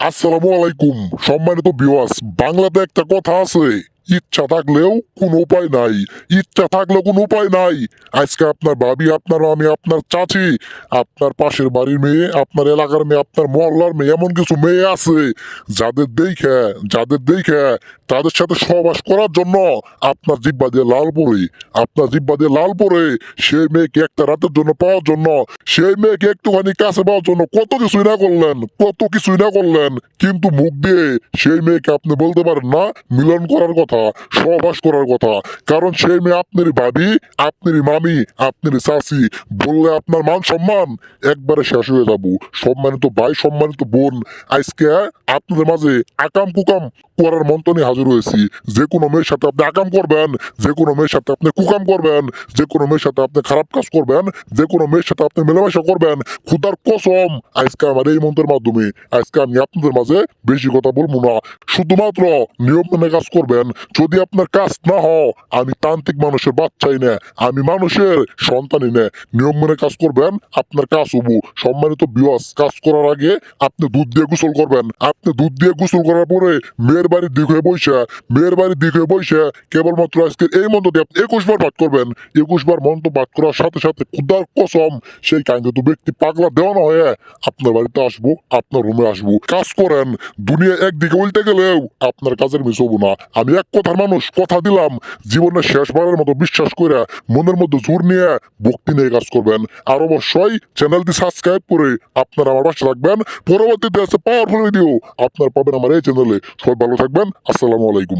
আসসালামু আলাইকুম সম্মানিত বিওয়াস বাংলাতে একটা কথা আছে। ইচ্ছা থাকলেও কোনো উপায় নাই। ইচ্ছা থাকলেও কোনো উপায় নাই। আজকে আপনার ভাবি, আপনার আমি, আপনার চাচি, আপনার পাশের বাড়ির মেয়ে, আপনার এলাকার মেয়ে, আপনার মহল্লার মেয়ে, এমন কিছু মেয়ে আছে যাদের দেখে যাদের দেখে তাদের সাথে সহবাস করার জন্য আপনার জিব্বা দিয়ে লাল পড়ে। আপনার জিব্বা দিয়ে লাল পড়ে সেই মেয়েকে একটা রাতের জন্য পাওয়ার জন্য, সেই মেয়েকে একটুখানি কাছে পাওয়ার জন্য কত কিছুই না করলেন, কত কিছুই না করলেন। কিন্তু মুখ দিয়ে সেই মেয়েকে আপনি বলতে পারেন না, মিলন করার কথা। সহবাস করার কথা। কারণ সেই মেয়ে আপনারই ভাবি, আপনারই মামি, আপনারই চাষি বললে আপনার মান সম্মান, একবারে শেষ হয়ে যাব। সম্মানিত ভাই, সম্মানিত বোন। আজকে আপনাদের মাঝে আকাম কুকাম করার মন্ত্র নিয়ে হাজির হয়েছি। যে কোনো মেয়ের সাথে আপনি আকাম করবেন, যে কোনো মেয়ের সাথে আপনি কুকাম করবেন, যে কোনো মেয়ের সাথে আপনি খারাপ কাজ করবেন, যে কোনো মেয়ের সাথে আপনি মেলামেশা করবেন, খুদার কসম, আজকে আমার এই মন্ত্রের মাধ্যমে, আজকে আমি আপনাদের মাঝে বেশি কথা বলব না। শুধুমাত্র নিয়ম মেনে কাজ করবেন। যদি আপনার কাজ না হয়, আমি তান্ত্রিক মানুষের বাচ্চাই না, আমি মানুষের সন্তানই না। নিয়ম মেনে কাজ করবেন, আপনার কাজ হব। সম্মানিত বিয়স কাজ করার আগে আপনি দুধ দিয়ে গোসল করবেন। দুধ দিয়ে গোসল করার পরে মেয়ের বাড়ির দিক হয়ে বসে, মেয়ের বাড়ির দিক হয়ে বসে কেবলমাত্র আজকে এই মন্ত্র দিয়ে আপনি একুশ বার পাঠ করবেন। একুশ বার মন্ত্র পাঠ করার সাথে সাথে খুদার কসম, সেই কাঙ্ক্ষিত ব্যক্তি পাগলা দেওয়ানো হয়ে আপনার বাড়িতে আসব, আপনার রুমে আসব। কাজ করেন, দুনিয়া একদিকে উল্টে গেলেও আপনার কাজের মিস হব না। আমি এক কথার মানুষ, কথা দিলাম। জীবনের শেষবারের মতো বিশ্বাস করে মনের মধ্যে জোর নিয়ে ভক্তি নিয়ে কাজ করবেন। আর অবশ্যই চ্যানেলটি সাবস্ক্রাইব করে আপনারা আমার পাশে রাখবেন পরবর্তীতে আছে পাওয়ারফুল ভিডিও আপনার পাবেন আমার এই চ্যানেলে সবাই ভালো থাকবেন। আসসালামু আলাইকুম।